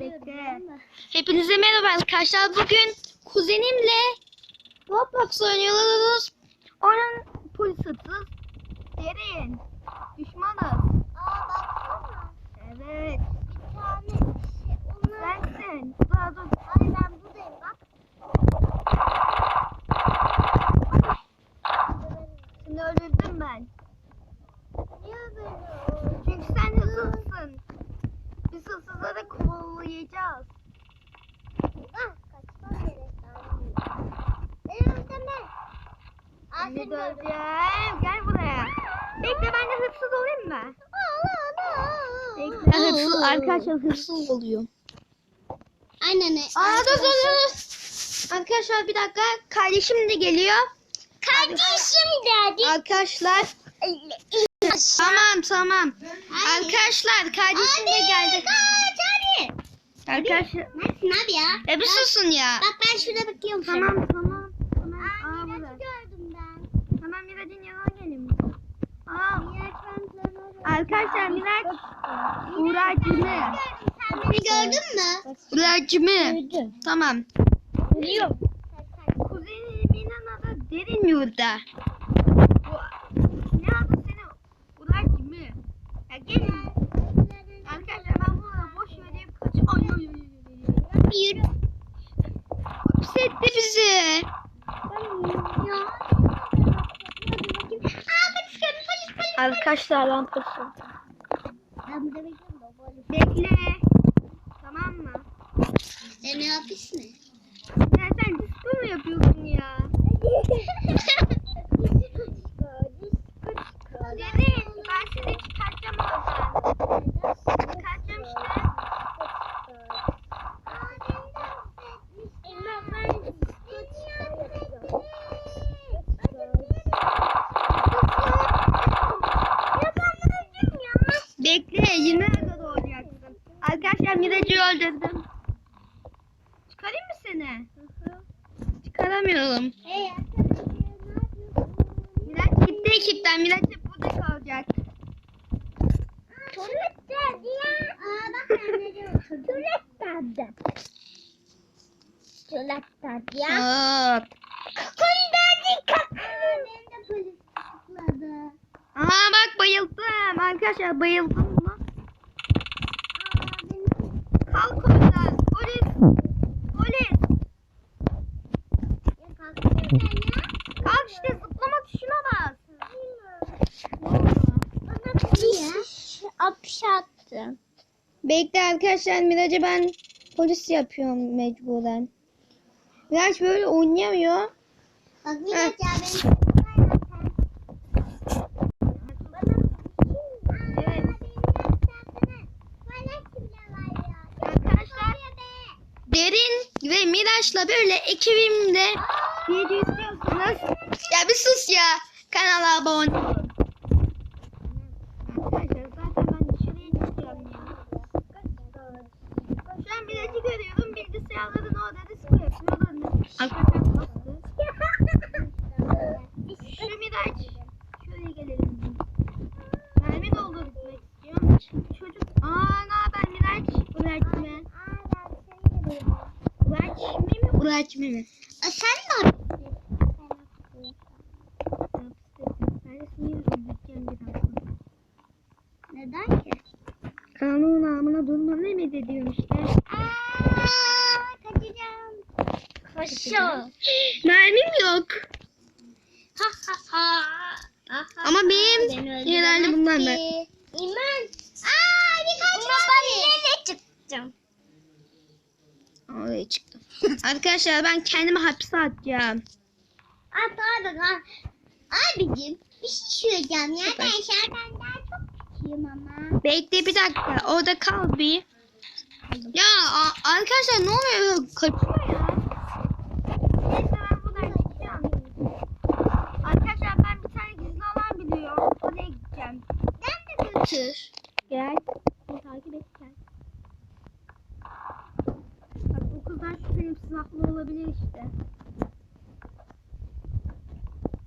Bekle. Hepinize merhaba arkadaşlar. Bugün kuzenimle Roblox oynuyoruz. Onun polis hırsız. Derin. Düşmanız. Aa baksana. Evet. Bir tane şey. Sensin. Daha dur. Ay Seni öldüreceğim. Gel buraya. Bekle ben de hırsız olayım mı? Bekle hırsız. Arkadaşlar hırsız oluyor. Aynen. Aa dur dur dur. Arkadaşlar bir dakika. Kardeşim de geliyor. Kardeşim geldi. Arkadaşlar. Tamam tamam. Arkadaşlar kardeşim de geldi. Kaç hadi. Arkadaşlar. Neresin abi ya? E bir susun ya. Bak ben şurada bakıyorum. Tamam. Tamam. Aa, Aa, Miraç'ı burada. gördüm ben. Tamam Miraç'ın yanına gelin. Aa, Miraç ben tanıyorum. Arkadaşlar Miraç Uğracımı. Sen beni gördün mü? Uğracımı. Gördüm. Tamam. Biliyorum. Kuzenimin adı Derin Yurda. Bu- Ne adı senin? Uğracımı. Ya gelin. Arkadaşlar ben bunu boş vereyim kaç. Ay ay ay, ay. ay. Yürü. Hapsetti bizi. Bekliyorum da böyle. Bekle. Tamam mı? Senin hapis mi? Ya sen disco mu yapıyorsun ya? Derin ben seni çıkartacağım oradan. Çıkartacağım işte. Bekle 20 dakika doğrayacaksın. Arkadaşlar Miraç'ı öldürdüm. Çıkarayım mı seni? Çıkaramıyorum. Miraç gitti ekipten. Miraç hep burada kalacak. Hop. Aha bak bayıldım. Arkadaşlar bayıldım mı? Kalk oradan. Polis. Polis. Kalk işte zıplama tuşuna bas. Apşattım. Bekle arkadaşlar Miraç'ı ben polis yapıyorum mecburen. Miraç böyle oynayamıyor. Bak Miraç ya benim Derin ve Miraç'la böyle ekibimde video istiyorsanız ya bir sus ya kanala abone olun. Arkadaşlar zaten ben dışarıya çıkıyorum ya. Şu an Miraç'ı görüyorum bilgisayarların orada disco yapıyor. Arkadaşlar bastı. Şu Miraç şöyle gelelim. Mermi doldurmak istiyorum. Çocuk. Aa ne haber Miraç? Miraç mı? Miraç Miraç mi mi? Sen birazdan. Neden ki? Kanun namına durma ne mi diyorum işte. Aa, kaçacağım. Kaçacağım. Mermim yok. Ha ha ha. Ha, ha, Ama benim Beni öldüremez var. ki. İman. Aa bir kaçmadı. ben nereye çıktım? Oraya çıktım. Arkadaşlar ben kendimi hapse atacağım. Aa pardon. Ha. Abicim bir şey söyleyeceğim ya. Ben şarkıdan daha çok küçüğüm ama. Bekle bir dakika. Orada kal bir. Ya arkadaşlar ne oluyor? Kaçıyor ya. Neyse ben buradan çıkacağım. Arkadaşlar ben bir tane gizli alan biliyorum. Oraya gideceğim. Ben de götür. Gel. Beni takip et gel. Bak bu kızdan şüphelim silahlı olabilir işte.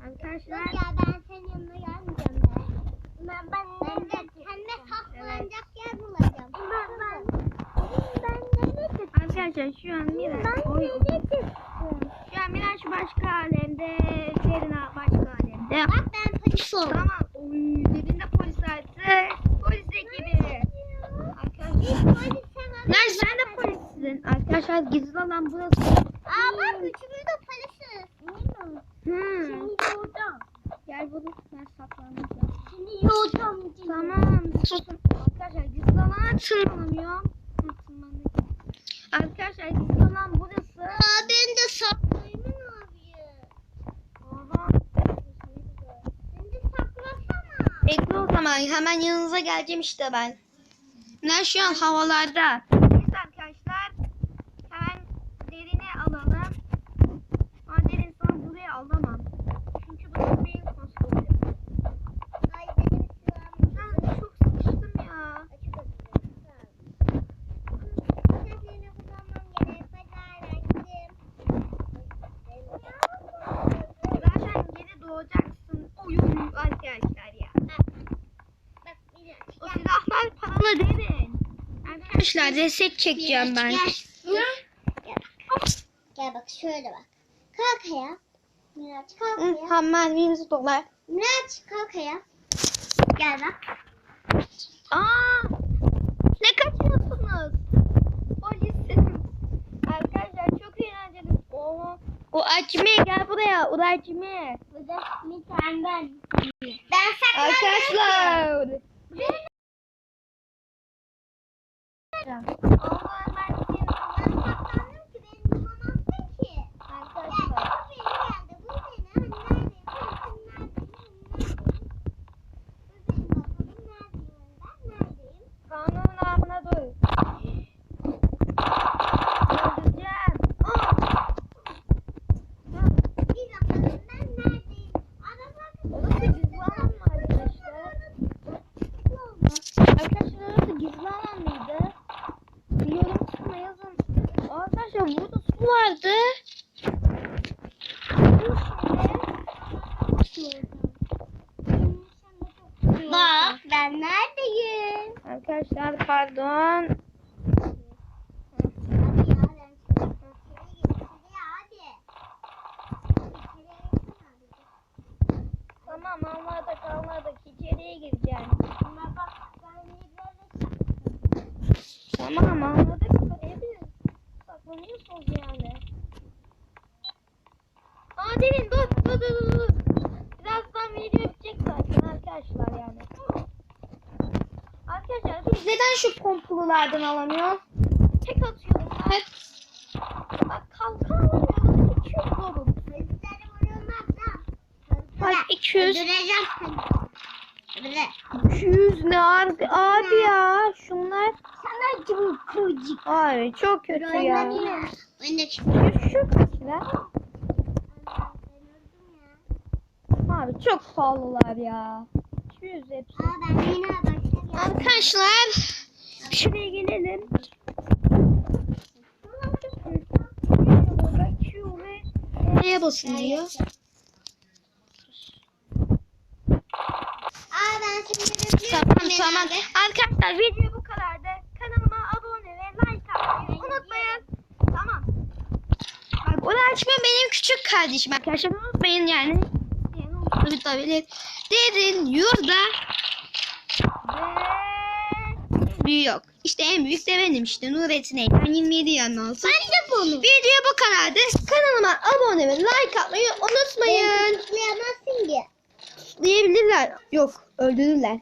Arkadaşlar. Yok ya ben senin yanına gelmeyeceğim ben. Ben, ben, ben de kendime saklanacak yer bulacağım. Ben, ben, ben de Arkadaşlar şu an Miraç Ben oy, çıktım. şu an Miraç başka alemde, Serina başka alemde. Bak ben polis oldum. Tamam. Oy, birinde polis artı. Polis ekibi. Arkadaşlar. Sen de polissin. Arkadaşlar gizli alan burası. Aa bak üçümüz de polisiz. Hmm. Şimdi yoldan. Gel bunu ben saklanacağım. Şimdi yoldan. Tamam. Arkadaşlar gizli alana tırmanamıyorum. Arkadaşlar gizli alan burası. Aa ben de saklayayım abi. Oha. Sen de saklasana. Bekle o zaman hemen yanınıza geleceğim işte ben. Ben şu an havalarda. Biz arkadaşlar hemen derini alalım. Ama derin sana buraya alamam. Çünkü burası benim konskolum. Ay benim silahım. Ben çok sıkıştım ya. Açık açık. Sesini kullanmam gerek. Bacağı Zaten geri doğacaksın. Oy oy arkadaşlar ya. Bak bir O silahlar paralı derin. Arkadaşlar reset çekeceğim ben. Gel. Gel. bak. Gel bak şöyle bak. Kalk ayağa. Miraç kalk ayağa. Hemen 20 dolar. Miraç kalk ayağa. Gel bak. Aa! Ne kaçıyorsunuz? Polisim. Arkadaşlar çok eğlenceli. Oo. O Acmi gel buraya. O Acmi. Bu da bir tane ben. Ben saklandım. Arkadaşlar. Allah ben seni ben saklandım ki beni bulamazsın ki. Arkadaşlar. Gel, bu beni geldi. Bu beni. Hani neredeyim? Ben neredeyim? Bu benim bakalım. Neredeyim ben? Neredeyim? Kanun namına dur. Öldüreceğim. Aa! Bir bakalım ben neredeyim? Araba Orası gizli alan mı arkadaşlar? Arkadaşlar orası gizli alan mıydı? Yorum kısmına yazın. Arkadaşlar burada su vardı. Bu şimdi. Bak ben neredeyim? Arkadaşlar pardon. Hadi ya ben şimdi içeri gir. Hadi hadi. İçeriye girsene hadi. Tamam anladık anladık. İçeriye gireceğim. Ama Tamam anladık. Evi saklanıyorsunuz yani. Aa Derin dur dur dur dur. dur. Birazdan video bitecek zaten arkadaşlar yani. Arkadaşlar biz neden şu pompalılardan alamıyoruz? Tek atıyorlar. Bak kalkan alamıyoruz. 200 dolar. Polisleri vuruyorlar da. Bak 200. Öldüreceğim seni. Öyle. 200 ne abi, abi ya şunlar. Sana çok kıvcık. Abi çok kötü ya. Ben de Şu, kötüler. Abi çok pahalılar ya. 200 hepsi. Arkadaşlar şuraya gelelim. Neye basın diyor? Tamam tamam. Arkadaşlar video bu kadardı. Kanalıma abone ve like atmayı unutmayın. Tamam. Bak onu açma benim küçük kardeşim arkadaşlar unutmayın yani. Yani tabii. Derin yurda büyük yok. İşte en büyük de benim işte Nurettin Eymen 27 yanına olsun. Ben de bunu. Video bu kadardı. Kanalıma abone ve like atmayı unutmayın. Tıklayamazsın ki. Diyebilirler. Yok öldürürler.